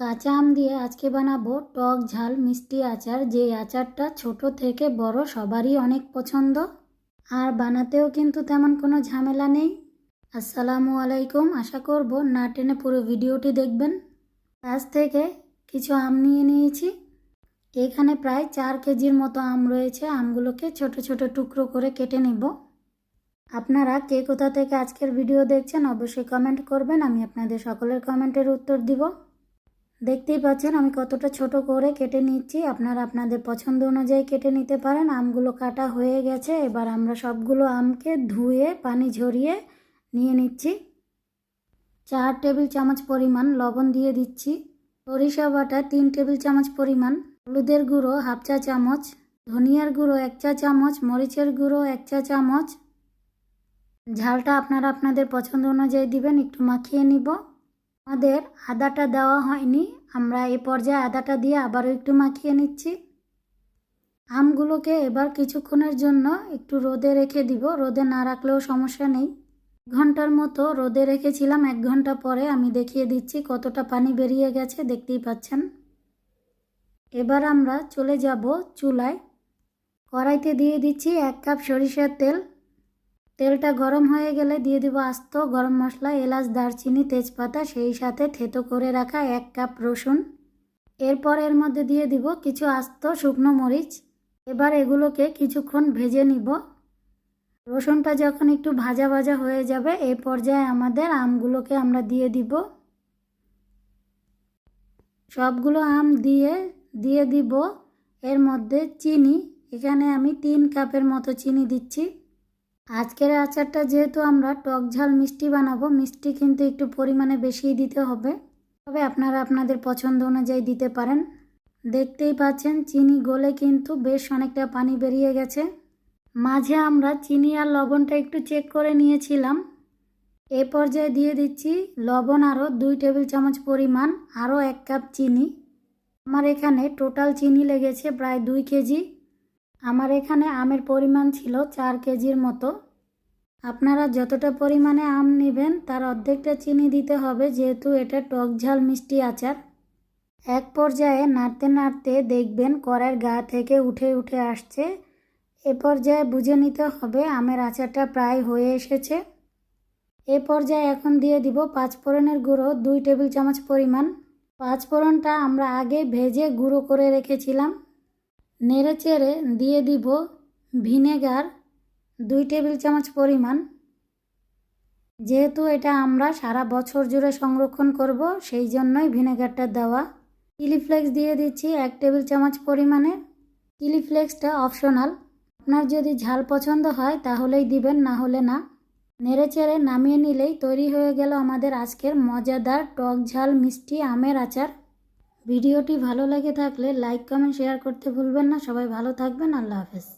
কাঁচা আম দিয়ে আজকে বানাবো টক ঝাল, মিষ্টি আচার। যে আচারটা ছোট থেকে বড় সবারই অনেক পছন্দ। আর বানাতেও কিন্তু তেমন কোনো ঝামেলা নেই। আসসালামু আলাইকুম। আশা করব না টেনে পুরো ভিডিওটি দেখবেন। কাছ থেকে কিছু আম নিয়ে নিয়েছি। এখানে প্রায় চার কেজির মতো আম রয়েছে। আমগুলোকে ছোট ছোট টুকরো করে কেটে নিব। আপনারা কে কোথা থেকে আজকের ভিডিও দেখছেন অবশ্যই কমেন্ট করবেন। আমি আপনাদের সকলের কমেন্টের উত্তর দিব। দেখতেই পাচ্ছেন, আমি কতটা ছোট করে কেটে নিচ্ছি। আপনারা আপনাদের পছন্দ অনুযায়ী কেটে নিতে পারেন। আমগুলো কাটা হয়ে গেছে, এবার আমরা সবগুলো আমকে ধুয়ে, পানি ঝরিয়ে নিয়ে নিচ্ছি। চার টেবিল চামচ পরিমাণ লবণ দিয়ে দিচ্ছি। সরিষা বাটা তিন টেবিল চামচ পরিমাণ হলুদের গুঁড়ো, হাফ চা চামচ। ধনিয়ার গুঁড়ো, এক চা চামচ। মরিচের গুঁড়ো, এক চা চামচ। ঝালটা আপনারা আপনাদের পছন্দ অনুযায়ী দিবেন, একটু মাখিয়ে নিব। আমাদের আদাটা দেওয়া হয়নি। আমরা এ পর্যায়ে আদাটা দিয়ে আবারও একটু মাখিয়ে নিচ্ছি। আমগুলোকে এবার কিছুক্ষণের জন্য একটু রোদে রেখে দিব। রোদে না রাখলেও সমস্যা নেই। ঘণ্টার মতো রোদে রেখেছিলাম। এক ঘণ্টা পরে আমি দেখিয়ে দিচ্ছি কতটা পানি বেরিয়ে গেছে, দেখতেই পাচ্ছেন। এবার আমরা চলে যাব চুলায়। কড়াইতে দিয়ে দিচ্ছি এক কাপ সরিষার তেল। তেলটা গরম হয়ে গেলে দিয়ে দিব আস্ত গরম মশলা, এলাচ, দারচিনি, তেজপাতা, সেই সাথে থেতো করে রাখা এক কাপ রসুন। এরপর এর মধ্যে দিয়ে দিব কিছু আস্ত শুকনো মরিচ। এবার এগুলোকে কিছুক্ষণ ভেজে নিব। রসুনটা যখন একটু ভাজা ভাজা হয়ে যাবে এই পর্যায়ে আমাদের আমগুলোকে আমরা দিয়ে দিব। সবগুলো আম দিয়ে দিয়ে দিব। এর মধ্যে চিনি, এখানে আমি তিন কাপের মতো চিনি দিচ্ছি। আজকের আচারটা যেহেতু আমরা টক ঝাল মিষ্টি বানাবো, মিষ্টি কিন্তু একটু পরিমাণে বেশিই দিতে হবে। তবে আপনারা আপনাদের পছন্দ অনুযায়ী দিতে পারেন। দেখতেই পাচ্ছেন, চিনি গলে কিন্তু বেশ অনেকটা পানি বেরিয়ে গেছে। মাঝে আমরা চিনি আর লবণটা একটু চেক করে নিয়েছিলাম। এ পর্যায়ে দিয়ে দিচ্ছি লবণ আরও দুই টেবিল চামচ পরিমাণ, আরও এক কাপ চিনি। আমার এখানে টোটাল চিনি লেগেছে প্রায় দুই কেজি। আমার এখানে আমের পরিমাণ ছিল চার কেজির মতো। আপনারা যতটা পরিমাণে আম নেবেন, তার অর্ধেকটা চিনি দিতে হবে, যেহেতু এটা টক ঝাল মিষ্টি আচার। এক পর্যায়ে নাড়তে নাড়তে দেখবেন কড়াইয়ের গা থেকে উঠে উঠে আসছে। এ পর্যায়ে বুঝে নিতে হবে আমের আচারটা প্রায় হয়ে এসেছে। এ পর্যায়ে এখন দিয়ে দিব পাঁচ ফোড়নের গুঁড়ো, দুই টেবিল চামচ পরিমাণ। পাঁচ ফোড়নটা আমরা আগে ভেজে গুঁড়ো করে রেখেছিলাম। নেড়ে চেড়ে দিয়ে দিব ভিনেগার দুই টেবিল চামচ পরিমাণ। যেহেতু এটা আমরা সারা বছর জুড়ে সংরক্ষণ করব, সেই জন্যই ভিনেগারটা দেওয়া। চিলি ফ্লেক্স দিয়ে দিচ্ছি এক টেবিল চামচ পরিমাণে। চিলি ফ্লেক্সটা অপশনাল। আপনার যদি ঝাল পছন্দ হয় তাহলেই দিবেন, না হলে না। নেড়ে চেড়ে নামিয়ে নিলেই তৈরি হয়ে গেল আমাদের আজকের মজাদার টক ঝাল মিষ্টি আমের আচার। ভিডিওটি ভালো লেগে থাকলে লাইক, কমেন্ট, শেয়ার করতে ভুলবেন না। সবাই ভালো থাকবেন। আল্লাহ হাফেজ।